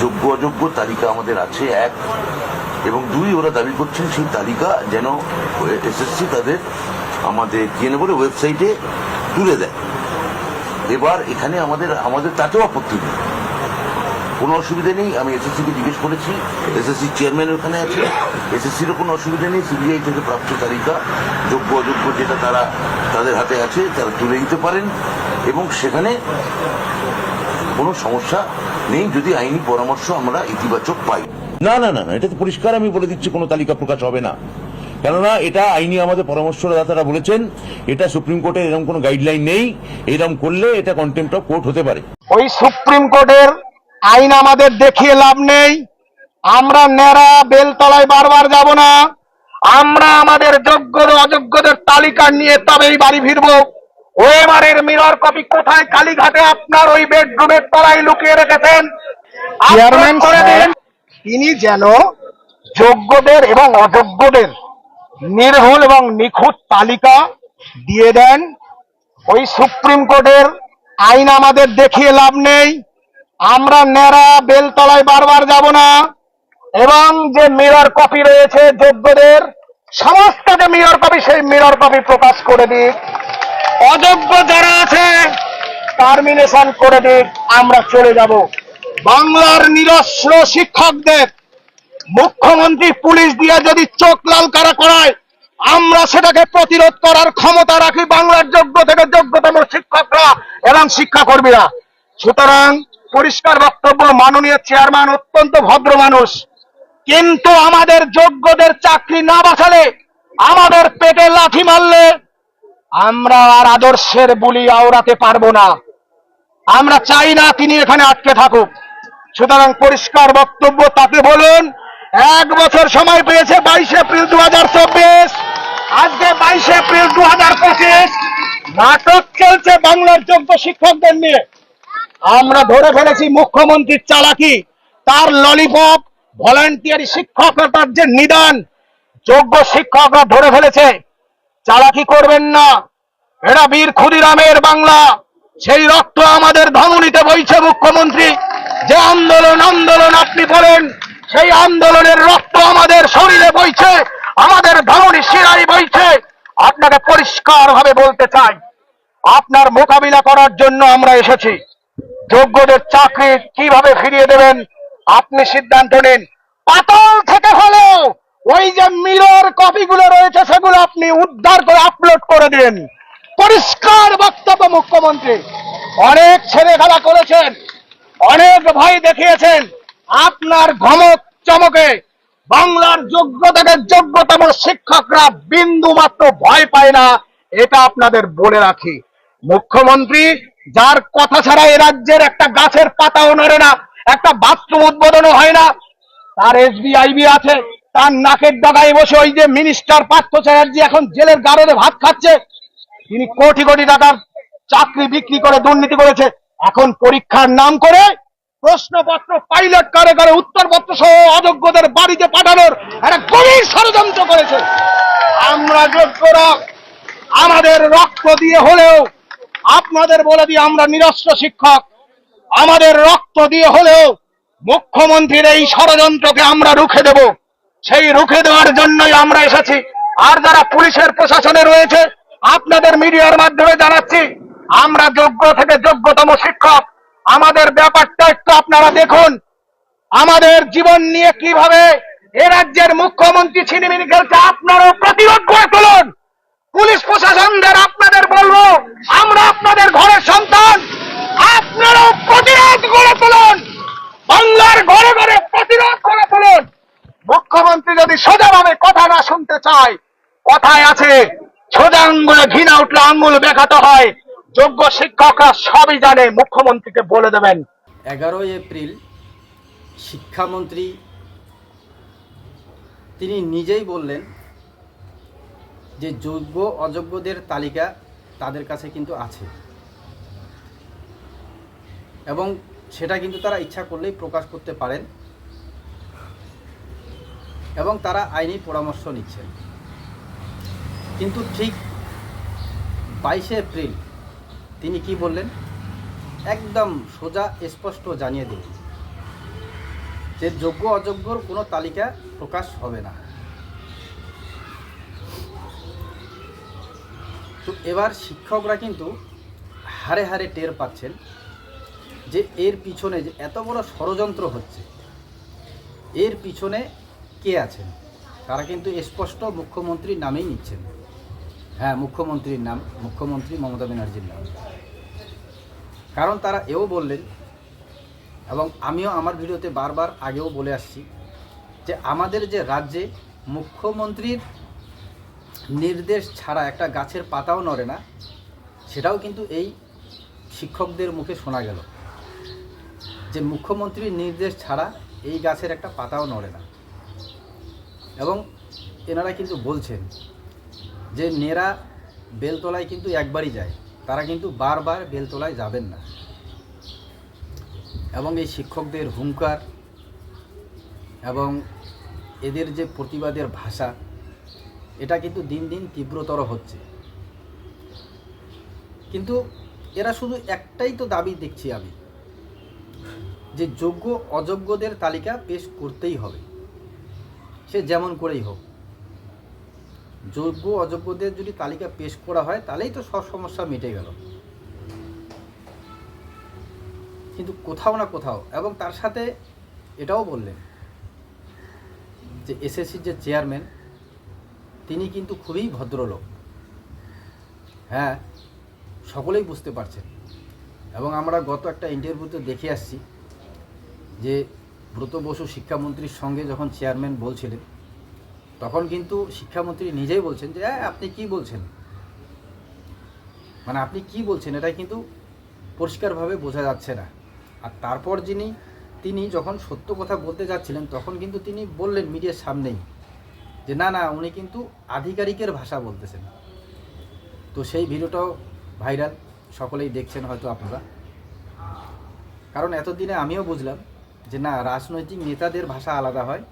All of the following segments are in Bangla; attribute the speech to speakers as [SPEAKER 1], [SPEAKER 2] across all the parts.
[SPEAKER 1] যোগ্য অযোগ্য তালিকা আমাদের আছে, এক। এবং দুই, ওরা দাবি করছেন সেই তালিকা যেন এসএসসি তাদের আমাদের যেন বলে ওয়েবসাইটে তুলে দেয়। এবার এখানে আমাদের আমাদের তাতেও আপত্তি নেই। কোনো অসুবিধা নেই, আমি এসএসসি কে জিজ্ঞেস করেছি এসএসসি চেয়ারম্যান ওখানে আছে। এসএসসিরও কোনো অসুবিধা নেই সিবিআই থেকে প্রাপ্ত তালিকা, যোগ্য অযোগ্য যেটা তারা তাদের হাতে আছে, তারা তুলে দিতে পারেন। এবং সেখানে কোনো সমস্যা নেই যদি আইনি পরামর্শ আমরা ইতিবাচক পাই। না না না না এটা তো পরিষ্কার আমি বলে দিচ্ছি কোনো তালিকা প্রকাশ হবে না। কেননা এটা আইনি আমাদের পরামর্শদাতারা বলেছেন এটা সুপ্রিম কোর্টের এরকম কোনো গাইডলাইন নেই এরকম করলে এটা কন্টেম্প অফ কোর্ট হতে পারে।
[SPEAKER 2] ওই সুপ্রিম কোর্টের আইন আমাদের দেখিয়ে লাভ নেই আমরা ন্যাড়া বেলতলায় বারবার যাব না আমরা আমাদের যোগ্য অযোগ্যদের তালিকা নিয়ে তবেই বাড়ি ফিরবো। ওয়েমারের মিরর কপি কোথায়? কালীঘাটে আপনার ওই বেডরুমের তলায় লুকিয়ে রেখেছেন। চেয়ারম্যান করে দিন তিনি যেন যোগ্যদের এবং অযোগ্যদের নির্ভুল এবং নিখুঁত তালিকা দিয়ে দেন। ওই সুপ্রিম কোর্টের আইন আমাদের দেখিয়ে লাভ নেই। আমরা ন্যাড়া বেলতলায় বারবার যাব না। এবং যে মিরর কপি রয়েছে যোগ্যদের সমস্ত যে মিরর কপি সেই মিরর কপি প্রকাশ করে দিক। অযোগ্য যারা আছে টার্মিনেশন করে দিক আমরা চলে যাব। বাংলার নিরস্ত্র শিক্ষকদের, মুখ্যমন্ত্রী পুলিশ দিয়ে যদি চোখ লাল কারা করায়, আমরা সেটাকে প্রতিরোধ করার ক্ষমতা রাখি বাংলার যোগ্য থেকে যোগ্যতম শিক্ষকরা এবং শিক্ষাকর্মীরা। সুতরাং পরিষ্কার বক্তব্য, মাননীয় চেয়ারম্যান অত্যন্ত ভদ্র মানুষ। কিন্তু আমাদের যোগ্যদের চাকরি না বাঁচালে আমাদের পেটে লাথি মারলে আমরা আর আদর্শের বুলি আওড়াতে পারব না। আমরা চাই না তিনি এখানে আটকে থাকুক। সুতরাং পরিষ্কার বক্তব্য তাকে বলুন, এক বছর সময় পেয়েছে বাইশে এপ্রিল দু হাজার চব্বিশ। আজকে বাইশে এপ্রিল দু হাজার পঁচিশ। নাটক চলছে বাংলার যোগ্য শিক্ষকদের নিয়ে। আমরা ধরে ফেলেছি মুখ্যমন্ত্রীর চালাকি, তার ললিপপ, ভলান্টিয়ারি শিক্ষকতার যে নিদান, যোগ্য শিক্ষকরা ধরে ফেলেছে। চালাকি করবেন না? এরা বীর ক্ষুদিরামের বাংলা। সেই রক্ত আমাদের ধমনীতে বইছে মুখ্যমন্ত্রী। যে আন্দোলন আন্দোলন আপনি বলেন, সেই আন্দোলনের রক্ত আমাদের শরীরে বইছে, আমাদের ধমনী শিরাই বইছে। আপনাকে পরিষ্কার ভাবে বলতে চাই, আপনার মোকাবিলা করার জন্য আমরা এসেছি। যোগ্যদের চাকরি কীভাবে ফিরিয়ে দেবেন, আপনি সিদ্ধান্ত নিন। পাতল থেকে হলেও ওই যে মিরর কপিগুলো রয়েছে, সেগুলো আপনি উদ্ধার করে আপলোড করে দিন পরিষ্কার বক্তব্য মুখ্যমন্ত্রী। অনেক ছেলে খেলা করেছেন, অনেক ভয় দেখিয়েছেন। আপনার ধমক চমকে বাংলার যোগ্য থেকে যোগ্যতম শিক্ষকরা বিন্দু মাত্র ভয় পায় না, এটা আপনাদের বলে রাখি। মুখ্যমন্ত্রী, যার কথা ছাড়া এ রাজ্যের একটা গাছের পাতাও নড়ে না, একটা বাথরুম উদ্বোধনও হয় না, তার এসবিআইবি আছে। তার নাকের ডগায় বসে ওই যে মিনিস্টার পার্থ চ্যাটার্জি এখন জেলের গারদে ভাত খাচ্ছে। তিনি কোটি কোটি টাকার চাকরি বিক্রি করে দুর্নীতি করেছে। এখন পরীক্ষার নাম করে প্রশ্নপত্র পাইলট করে করে উত্তরপত্র সহ অযোগ্যদের বাড়িতে পাঠানোর একটা গভীর ষড়যন্ত্র করেছে। আমরা যোগ্যরা আমাদের রক্ত দিয়ে হলেও, আপনাদের বলে দিই আমরা নিরস্ত্র শিক্ষক। আমাদের রক্ত দিয়ে হলেও মুখ্যমন্ত্রীর এই ষড়যন্ত্রকে আমরা রুখে দেব। সেই রুখে দেওয়ার জন্যই আমরা এসেছি। আর যারা পুলিশের প্রশাসনে রয়েছে, আপনাদের মিডিয়ার মাধ্যমে জানাচ্ছি, আমরা যোগ্য থেকে যোগ্যতম শিক্ষক। আমাদের ব্যাপারটা একটু আপনারা দেখুন। আমাদের জীবন নিয়ে কীভাবে এ রাজ্যের মুখ্যমন্ত্রী ছিনিমিনি খেলছে, আপনারাও প্রতিরোধ করে তুলুন। পুলিশ প্রশাসনদের আপনাদের বলব, আমরা আপনাদের ঘরের সন্তান। আপনারাও প্রতিরোধ করে তুলুন। বাংলার ঘরে ঘরে প্রতিরোধ করে তুলুন। যদি সোজাভাবে কথা না শুনতে চায়, কথায় আছে, সোজা আঙ্গুলে ঘৃণা উঠলে আঙ্গুল বেঁকাতে হয়। যোগ্য শিক্ষকরা সবই জানে, মুখ্যমন্ত্রীকে বলে দেবেন।
[SPEAKER 3] এগারোই এপ্রিল শিক্ষামন্ত্রী তিনি নিজেই বললেন যে যোগ্য, অযোগ্যদের তালিকা তাদের কাছে কিন্তু আছে। এবং সেটা কিন্তু তারা ইচ্ছা করলেই প্রকাশ করতে পারেন। এবং তারা আইনি পরামর্শ নিচ্ছেন। কিন্তু ঠিক বাইশে এপ্রিল তিনি কি বললেন? একদম সোজা, স্পষ্ট জানিয়ে দিলেন যে যোগ্য, অযোগ্যর কোনো তালিকা প্রকাশ হবে না। তো এবার শিক্ষকরা কিন্তু হারে হারে টের পাচ্ছেন যে এর পিছনে যে এত বড় ষড়যন্ত্র হচ্ছে, এর পিছনে কে আছেন? তারা কিন্তু স্পষ্ট মুখ্যমন্ত্রীর নামেই নিচ্ছেন। হ্যাঁ মুখ্যমন্ত্রীর নাম, মুখ্যমন্ত্রী মমতা ব্যানার্জির নাম। কারণ তারা এও বললেন, এবং আমিও আমার ভিডিওতে বারবার আগেও বলে আসছি, যে আমাদের যে রাজ্যে মুখ্যমন্ত্রীর নির্দেশ ছাড়া একটা গাছের পাতাও নড়ে না, সেটাও কিন্তু এই শিক্ষকদের মুখে শোনা গেল। যে মুখ্যমন্ত্রীর নির্দেশ ছাড়া এই গাছের একটা পাতাও নড়ে না। এবং এনারা কিন্তু বলছেন যে নেরা বেলতলায় কিন্তু একবারই যায়। তারা কিন্তু বারবার বেলতলায় যাবেন না। এবং এই শিক্ষকদের হুঙ্কার এবং এদের যে প্রতিবাদের ভাষা, এটা কিন্তু দিন দিন তীব্রতর হচ্ছে। কিন্তু এরা শুধু একটাই তো দাবি দেখছি আমি, যে যোগ্য অযোগ্যদের তালিকা পেশ করতেই হবে। সে যেমন করেই হোক। যোগ্য অযোগ্যদের যদি তালিকা পেশ করা হয়, তাহলেই তো সব সমস্যা মিটে গেল। কিন্তু কোথাও না কোথাও, এবং তার সাথে এটাও বললেন যে এসএসসির যে চেয়ারম্যান, তিনি কিন্তু খুবই ভদ্রলোক। হ্যাঁ সকলেই বুঝতে পারছেন। এবং আমরা গত একটা ইন্টারভিউতে দেখে আসছি যে ব্রত বসু শিক্ষামন্ত্রীর সঙ্গে যখন চেয়ারম্যান বলছিলেন তখন কিন্তু শিক্ষামন্ত্রী নিজেই বলছেন যে "হ্যাঁ, আপনি কি বলছেন? মানে আপনি কি বলছেন এটা কিন্তু পরিষ্কারভাবে বোঝা যাচ্ছে না। আর তারপর যিনি তিনি যখন সত্য কথা বলতে যাচ্ছিলেন তখন কিন্তু তিনি বললেন মিডিয়ার সামনেই যে না না উনি কিন্তু আধিকারিকের ভাষা বলতেছেন। তো সেই ভিডিওটাও ভাইরাল সকলেই দেখছেন হয়তো আপনারা। কারণ এতদিনে আমিও বুঝলাম যে না, রাজনৈতিক নেতাদের ভাষা আলাদা হয়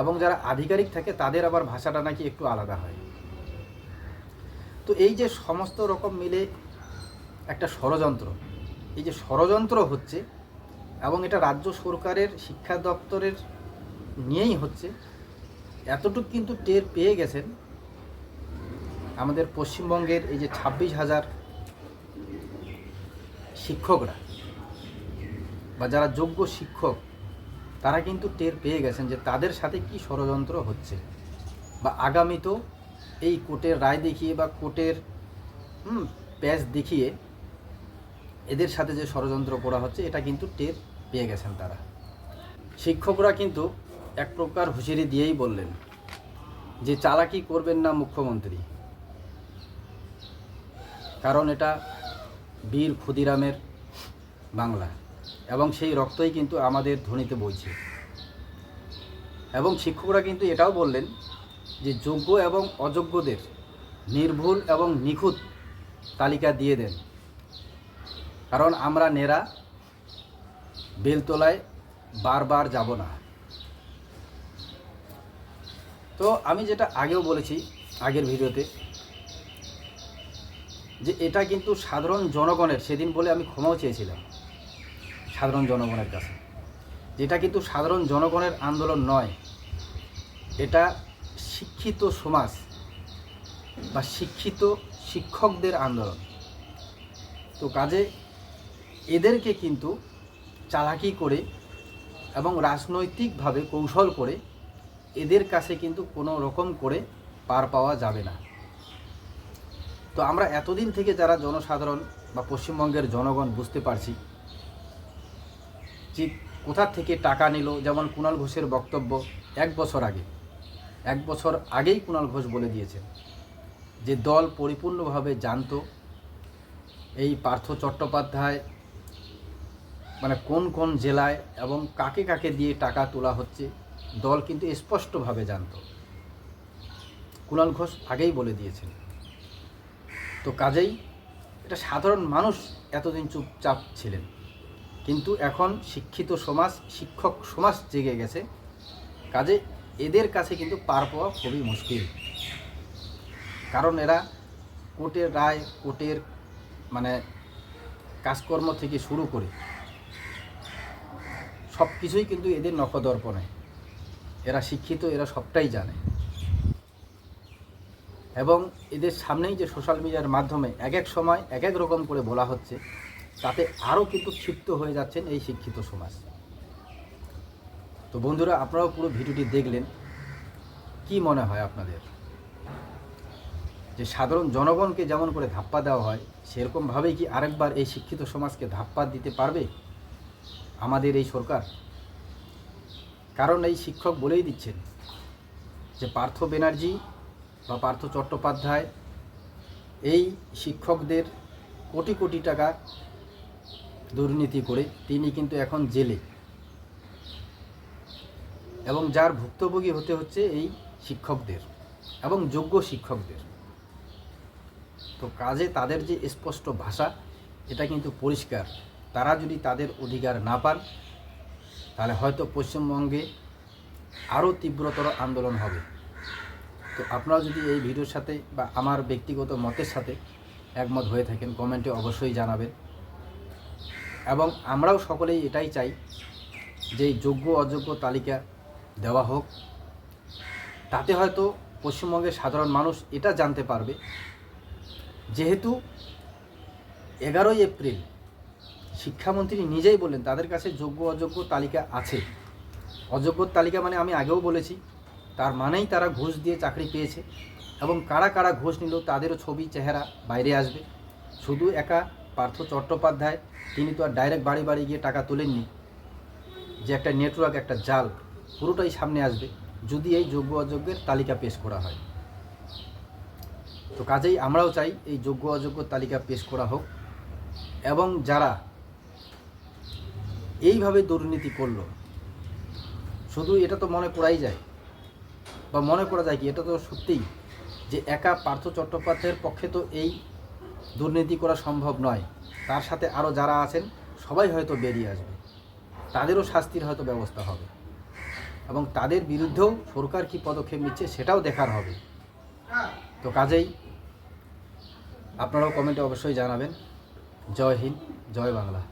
[SPEAKER 3] এবং যারা আধিকারিক থাকে তাদের আবার ভাষাটা নাকি একটু আলাদা হয়। তো এই যে সমস্ত রকম মিলে একটা ষড়যন্ত্র, এই যে ষড়যন্ত্র হচ্ছে এবং এটা রাজ্য সরকারের শিক্ষা দপ্তরের নিয়েই হচ্ছে, এতটুকু কিন্তু টের পেয়ে গেছেন আমাদের পশ্চিমবঙ্গের এই যে ছাব্বিশ হাজার শিক্ষকরা। বা যারা যোগ্য শিক্ষক, তারা কিন্তু টের পেয়ে গেছেন যে তাদের সাথে কি ষড়যন্ত্র হচ্ছে। বা আগামী তো এই কোর্টের রায় দেখিয়ে বা কোর্টের প্যাচ দেখিয়ে এদের সাথে যে ষড়যন্ত্র করা হচ্ছে, এটা কিন্তু টের পেয়ে গেছেন তারা। শিক্ষকরা কিন্তু এক প্রকার হুঁশিয়ারি দিয়েই বললেন যে চালাকি করবেন না মুখ্যমন্ত্রী। কারণ এটা বীর ক্ষুদিরামের বাংলা। এবং সেই রক্তই কিন্তু আমাদের ধ্বনিতে বইছে। এবং শিক্ষকরা কিন্তু এটাও বললেন যে যোগ্য এবং অযোগ্যদের নির্ভুল এবং নিখুঁত তালিকা দিয়ে দেন। কারণ আমরা নেরা, বেলতলায় বারবার যাব না। তো আমি যেটা আগেও বলেছি আগের ভিডিওতে যে এটা কিন্তু সাধারণ জনগণের, সেদিন বলে আমি ক্ষমাও চেয়েছিলাম। সাধারণ জনগণের কাছে। যেটা কিন্তু সাধারণ জনগণের আন্দোলন নয়, এটা শিক্ষিত সমাজ বা শিক্ষিত শিক্ষকদের আন্দোলন। তো কাজে এদেরকে কিন্তু চালাকি করে এবং রাজনৈতিকভাবে কৌশল করে এদের কাছে কিন্তু কোনো রকম করে পার পাওয়া যাবে না। তো আমরা এতদিন থেকে যারা জনসাধারণ বা পশ্চিমবঙ্গের জনগণ বুঝতে পারছি যে কোথা থেকে টাকা নিল, যেমন কুণাল ঘোষের বক্তব্য এক বছর আগে। এক বছর আগেই কুণাল ঘোষ বলে দিয়েছেন যে দল পরিপূর্ণভাবে জানতো এই পার্থ চট্টোপাধ্যায় মানে কোন কোন জেলায় এবং কাকে কাকে দিয়ে টাকা তোলা হচ্ছে, দল কিন্তু স্পষ্টভাবে জানতো। কুণাল ঘোষ আগেই বলে দিয়েছেন। তো কাজেই এটা সাধারণ মানুষ এতদিন চুপচাপ ছিলেন। কিন্তু এখন শিক্ষিত সমাজ, শিক্ষক সমাজ জেগে গেছে। কাজে এদের কাছে কিন্তু পার পাওয়া খুবই মুশকিল। কারণ এরা কোর্টের রায়, কোর্টের মানে কাজকর্ম থেকে শুরু করে সব কিছুই কিন্তু এদের নখদর্পণে। এরা শিক্ষিত, এরা সবটাই জানে। এবং এদের সামনেই যে সোশ্যাল মিডিয়ার মাধ্যমে এক এক সময় এক এক রকম করে বলা হচ্ছে তাতে আরও কিন্তু ক্ষিপ্ত হয়ে যাচ্ছেন এই শিক্ষিত সমাজ। তো বন্ধুরা, আপনারাও পুরো ভিডিওটি দেখলেন। কি মনে হয় আপনাদের? যে সাধারণ জনগণকে যেমন করে ধাপ্পা দেওয়া হয়, সেরকমভাবেই কি আরেকবার এই শিক্ষিত সমাজকে ধাপ্পা দিতে পারবে আমাদের এই সরকার? কারণ এই শিক্ষক বলেই দিচ্ছেন যে পার্থ ব্যানার্জি বা পার্থ চট্টোপাধ্যায় এই শিক্ষকদের কোটি কোটি টাকা দুর্নীতি করে তিনি কিন্তু এখন জেলে। এবং যার ভুক্তভোগী হতে হচ্ছে এই শিক্ষকদের এবং যোগ্য শিক্ষকদের। তো কাজে তাদের যে স্পষ্ট ভাষা, এটা কিন্তু পরিষ্কার। তারা যদি তাদের অধিকার না পান, তাহলে হয়তো পশ্চিমবঙ্গে আরও তীব্রতর আন্দোলন হবে। তো আপনারা যদি এই ভিডিওর সাথে বা আমার ব্যক্তিগত মতের সাথে একমত হয়ে থাকেন, কমেন্টে অবশ্যই জানাবেন। এবং আমরাও সকলেই এটাই চাই যে যোগ্য, অযোগ্য তালিকা দেওয়া হোক। তাতে হয়তো পশ্চিমবঙ্গের সাধারণ মানুষ এটা জানতে পারবে। যেহেতু এগারোই এপ্রিল, শিক্ষামন্ত্রী নিজেই বললেন তাদের কাছে যোগ্য, অযোগ্য তালিকা আছে। অযোগ্যর তালিকা মানে আমি আগেও বলেছি, তার মানেই তারা ঘুষ দিয়ে চাকরি পেয়েছে এবং কারা কারা ঘুষ নিল তাদেরও ছবি, চেহারা বাইরে আসবে। শুধু একা পার্থ চট্টোপাধ্যায়, তিনি তো আর ডাইরেক্ট বাড়ি বাড়ি গিয়ে টাকা তোলেননি। যে একটা নেটওয়ার্ক একটা জাল, পুরোটাই সামনে আসবে যদি এই যোগ্য অযোগ্যের তালিকা পেশ করা হয়। তো কাজেই আমরাও চাই এই যোগ্য অযোগ্য তালিকা পেশ করা হোক এবং যারা এইভাবে দুর্নীতি করল, শুধু এটা তো মনে করাই যায় বা মনে করা যায় কি, এটা তো সত্যিই যে একা পার্থ চট্টোপাধ্যায়ের পক্ষে তো এই দুর্নীতি করা সম্ভব নয়। তার সাথে আরও যারা আছেন, সবাই হয়তো বেরিয়ে আসবে। তাদেরও শাস্তির হয়তো ব্যবস্থা হবে। এবং তাদের বিরুদ্ধেও সরকার কি পদক্ষেপ নিচ্ছে সেটাও দেখার হবে। তো কাজেই আপনারাও কমেন্টে অবশ্যই জানাবেন। জয় হিন্দ, জয় বাংলা।